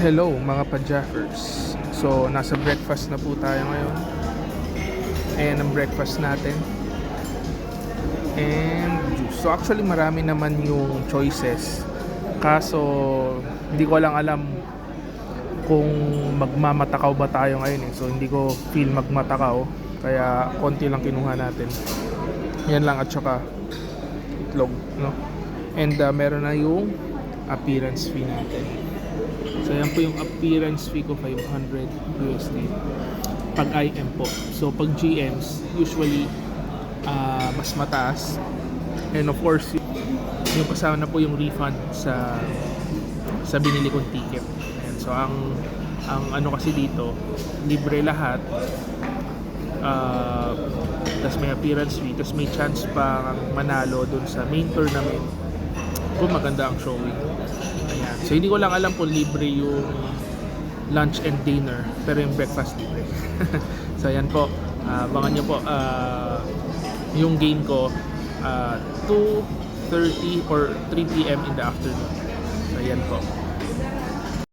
Hello mga pa-Jaffers. So, nasa breakfast na po tayo ngayon. Ayan ang breakfast natin. And. So, actually marami naman yung choices. Kaso, hindi ko lang alam kung magmamatakaw ba tayo ngayon eh. So, hindi ko feel magmatakaw. Kaya, konti lang kinuha natin. Yan lang at saka itlog, no? And uh, meron na yung appearance fee natin. So yan po yung appearance fee ko 500 USD pag IM po. So pag GMs usually ah, mas mataas. And of course yung kasama na po yung refund sa sa binili kong ticket. Ayan. So ang ang ano kasi dito libre lahat. Uh, tapos may appearance fee, tapos may chance pa manalo dun sa main tournament kung maganda ang showing. Ayan. So hindi ko lang alam kung libre yung lunch and dinner, pero yung breakfast libre. so ayan po, Ah, abangan nyo po ah, yung game ko ah, 2.30 or 3 p.m. in the afternoon. So ayan po.